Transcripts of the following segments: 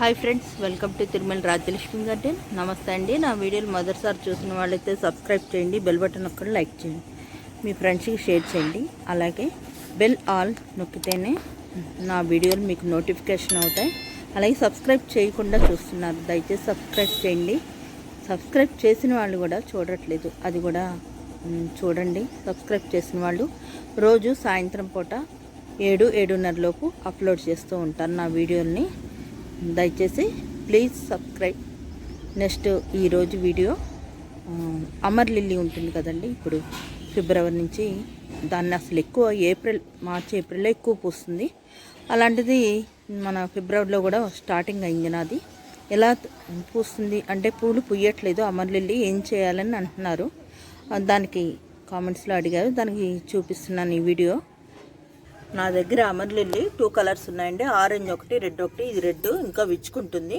Hi friends welcome to Tirumala Rajyalakshmi garden నమస్తే అండి. నా వీడియోలు మొదటిసారి చూసిన వాళ్ళైతే సబ్స్క్రైబ్ చేయండి బెల్ బటన్ ఒక్కటి లైక్ చేయండి. మీ ఫ్రెండ్స్కి షేర్ చేయండి. అలాగే బెల్ ఆల్ నొక్కితేనే నా వీడియోలు మీకు నోటిఫికేషన్ అవుతాయి. అలాగే సబ్స్క్రైబ్ చేయకుండా చూస్తున్నారు. దయచేసి సబ్స్క్రైబ్ చేయండి. సబ్స్క్రైబ్ చేసిన వాళ్ళు కూడా చూడట్లేదు. అది కూడా చూడండి. సబ్స్క్రైబ్ చేసిన వాళ్ళు రోజు సాయంత్రం పూట ఏడు ఏడున్నరలోపు అప్లోడ్ చేస్తూ ఉంటాను నా వీడియోల్ని దయచేసి ప్లీజ్ సబ్స్క్రైబ్. నెక్స్ట్ ఈరోజు వీడియో ఆ, అమర్ లిల్లీ ఉంటుంది కదండి. ఇప్పుడు ఫిబ్రవరి నుంచి దాన్ని అసలు ఎక్కువ ఏప్రిల్ మార్చి ఏప్రిల్లో ఎక్కువ పూస్తుంది. అలాంటిది మన ఫిబ్రవరిలో కూడా స్టార్టింగ్ అయింది నాది. ఎలా పూస్తుంది అంటే పూలు పుయ్యట్లేదు అమర్లిల్లి ఏం చేయాలని అంటున్నారు. దానికి కామెంట్స్లో అడిగారు. దానికి చూపిస్తున్నాను ఈ వీడియో. నా దగ్గర అమర్ లిల్లీ టూ కలర్స్ ఉన్నాయండి. ఆరెంజ్ ఒకటి రెడ్ ఒకటి. ఇది రెడ్ ఇంకా విచ్చుకుంటుంది.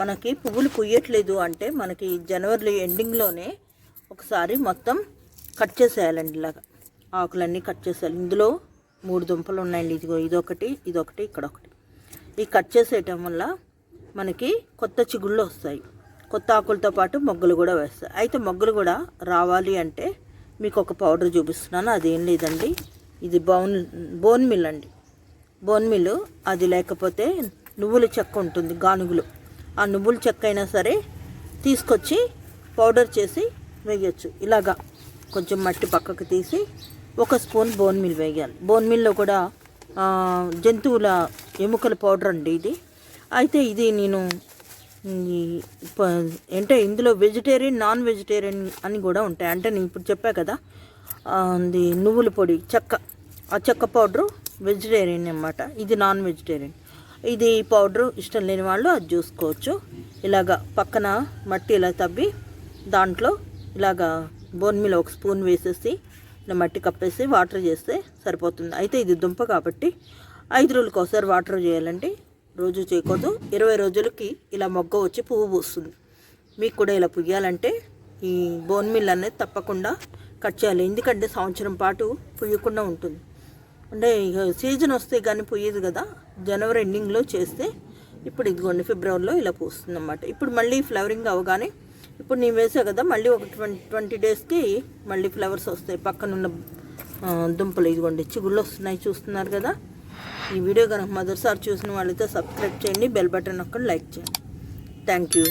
మనకి పువ్వులు పుయ్యట్లేదు అంటే మనకి జనవరి ఎండింగ్లోనే ఒకసారి మొత్తం కట్ చేసేయాలండి ఇలాగా. ఆకులన్నీ కట్ చేసేయాలి. ఇందులో మూడు దుంపలు ఉన్నాయండి. ఇదిగో ఇదొకటి ఇదొకటి ఇక్కడ ఒకటి ఈ కట్ చేసేయటం వల్ల మనకి కొత్త చిగుళ్ళు వస్తాయి. కొత్త ఆకులతో పాటు మొగ్గలు కూడా వేస్తాయి. అయితే మొగ్గలు కూడా రావాలి అంటే మీకు ఒక పౌడర్ చూపిస్తున్నాను. అదేం లేదండి. ఇది బౌన్ బోన్ మిల్ అండి. బోన్ మిల్ అది లేకపోతే నువ్వుల చెక్క ఉంటుంది గానుగులు. ఆ నువ్వుల చెక్క అయినా సరే తీసుకొచ్చి పౌడర్ చేసి వేయచ్చు. ఇలాగా కొంచెం మట్టి పక్కకు తీసి ఒక స్పూన్ బోన్ మిల్ వేయాలి. బోన్ మిల్లో కూడా జంతువుల ఎముకల పౌడర్ అండి ఇది. అయితే ఇది నేను అంటే ఇందులో వెజిటేరియన్ నాన్ వెజిటేరియన్ అని కూడా ఉంటాయి. అంటే నేను ఇప్పుడు చెప్పా కదా ఆ, నువ్వుల పొడి చెక్క. చెక్క పౌడరు వెజిటేరియన్ అన్నమాట. ఇది నాన్ వెజిటేరియన్. ఇది పౌడరు ఇష్టం లేని వాళ్ళు అది చూసుకోవచ్చు. ఇలాగా పక్కన మట్టి ఇలా తవ్వి దాంట్లో ఇలాగా బోన్ మీద ఒక స్పూన్ వేసేసి ఇలా మట్టి కప్పేసి వాటర్ చేస్తే సరిపోతుంది. అయితే ఇది దుంప కాబట్టి ఐదు రోజులకు ఒకసారి వాటర్ చేయాలండి. రోజు చేయకూడదు. ఇరవై రోజులకి ఇలా మొగ్గ వచ్చి పువ్వు పూస్తుంది. మీకు కూడా ఇలా పుయ్యాలంటే ఈ బోన్ మిల్ అనేది తప్పకుండా కట్ చేయాలి. ఎందుకంటే సంవత్సరం పాటు పుయ్యకుండా ఉంటుంది. అంటే ఇక సీజన్ వస్తే కానీ పోయేది కదా జనవరి ఎండింగ్లో చేస్తే ఇప్పుడు ఇదిగోండి ఫిబ్రవరిలో ఇలా పూస్తుంది అన్నమాట ఇప్పుడు మళ్ళీ ఫ్లవరింగ్ అవగానే ఇప్పుడు నేను వేసా కదా మళ్ళీ ఒక ట్వంటీ ట్వంటీ డేస్కి మళ్ళీ ఫ్లవర్స్ వస్తాయి. పక్కనున్న దుంపలు ఇదిగోండి చిగుళ్ళు వస్తున్నాయి చూస్తున్నారు కదా. ఈ వీడియో కనుక మొదటిసారి చూసిన వాళ్ళైతే సబ్స్క్రైబ్ చేయండి బెల్ బటన్ ఒక్కటి లైక్ చేయండి. Thank you